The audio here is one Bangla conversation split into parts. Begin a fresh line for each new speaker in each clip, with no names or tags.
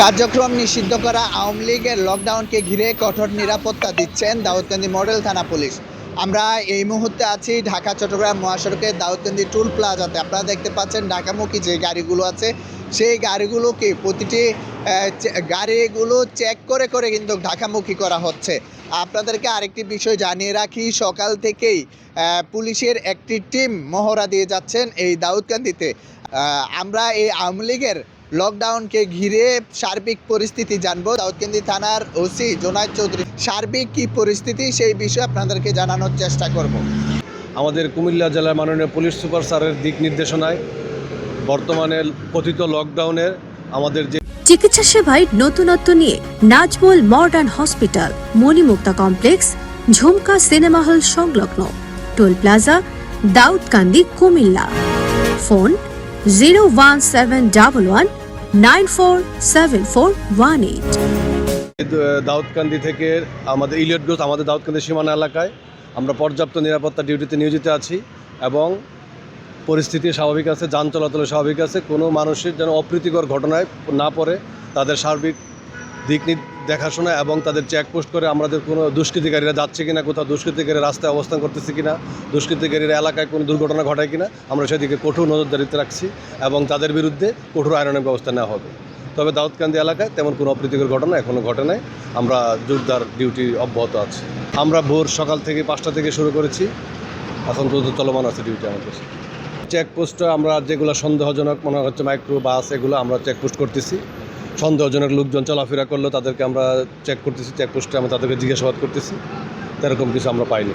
কার্যক্রম নিষিদ্ধ করা আওয়ামী লীগের লকডাউনকে ঘিরে কঠোর নিরাপত্তা দিচ্ছেন দাউদকান্দি মডেল থানা পুলিশ। আমরা এই মুহূর্তে আছি ঢাকা, চট্টগ্রাম মহাসড়কের দাউদকান্দি টুল প্লাজাতে আপনারা দেখতে পাচ্ছেন ঢাকামুখী যে গাড়িগুলো আছে, সেই গাড়িগুলোকে প্রতিটি গাড়িগুলো চেক করে করে কিন্তু ঢাকামুখী করা হচ্ছে। আপনাদেরকে আরেকটি বিষয় জানিয়ে রাখি, সকাল থেকেই পুলিশের একটি টিম মহড়া দিয়ে যাচ্ছেন এই দাউদকান্দিতে। আমরা এই আওয়ামী লীগের লকডাউনকে ঘিরে সার্বিক পরিস্থিতি জানব। দাউদকান্দি থানার ওসি জোনায়দ চৌধুরী সার্বিক কি পরিস্থিতি সেই বিষয়ে আপনাদেরকে জানানোর চেষ্টা করব।
আমাদের কুমিল্লা জেলার মাননীয় পুলিশ সুপার স্যারের দিক নির্দেশনায় বর্তমানে কথিত লকডাউনের আমাদের যে
চিকিৎসা সেবায় নতুনত্ব নিয়ে Nazmul modern hospital Monimukta complex Jhumka cinema hall সংলগ্ন toll plaza Daudkandi Cumilla. Phone zero one seven double one
Daudkandi থেকে আমাদের ইলিয়ট গ্রুপ আমাদের দাউদকান্দি সীমানা এলাকায় আমরা পর্যাপ্ত নিরাপত্তা ডিউটিতে নিয়োজিত আছি এবং পরিস্থিতি স্বাভাবিক আছে, যান চলাচল স্বাভাবিক আছে। কোনো মানুষের যেন অপ্রীতিকর ঘটনায় না পড়ে, তাদের সার্বিক দিক দেখাশোনা এবং তাদের চেকপোস্ট করে আমাদের কোনো দুষ্কৃতিকারীরা যাচ্ছে কিনা, কোথাও দুষ্কৃতিকারী রাস্তায় অবস্থান করতেছে কিনা, দুষ্কৃতিকারীরা এলাকায় কোনো দুর্ঘটনা ঘটায় কিনা, আমরা সেদিকে কঠোর নজরদারিতে রাখছি এবং তাদের বিরুদ্ধে কঠোর আইনানুগ ব্যবস্থা নেওয়া হবে। তবে দাউদকান্দি এলাকায় তেমন কোনো অপ্রীতিকর ঘটনা এখনও ঘটে নাই। আমরা জোরদার ডিউটি অব্যাহত আছে। আমরা ভোর সকাল থেকে পাঁচটা থেকে শুরু করেছি। এখন পর্যন্ত চলমান আছে ডিউটি আমাদের চেকপোস্টে আমরা যেগুলো সন্দেহজনক মনে হচ্ছে মাইক্রো বাস এগুলো আমরা চেকপোস্ট করতেছি। সন্দেহজনক লোকজন চলাফেরা করল, তাদেরকে আমরা চেক করতেছি চেকপোস্টে আমরা তাদেরকে জিজ্ঞাসাবাদ করতেছি। এরকম কিছু আমরা পাইনি।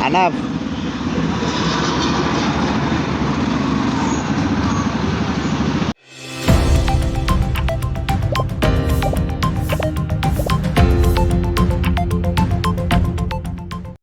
Anak.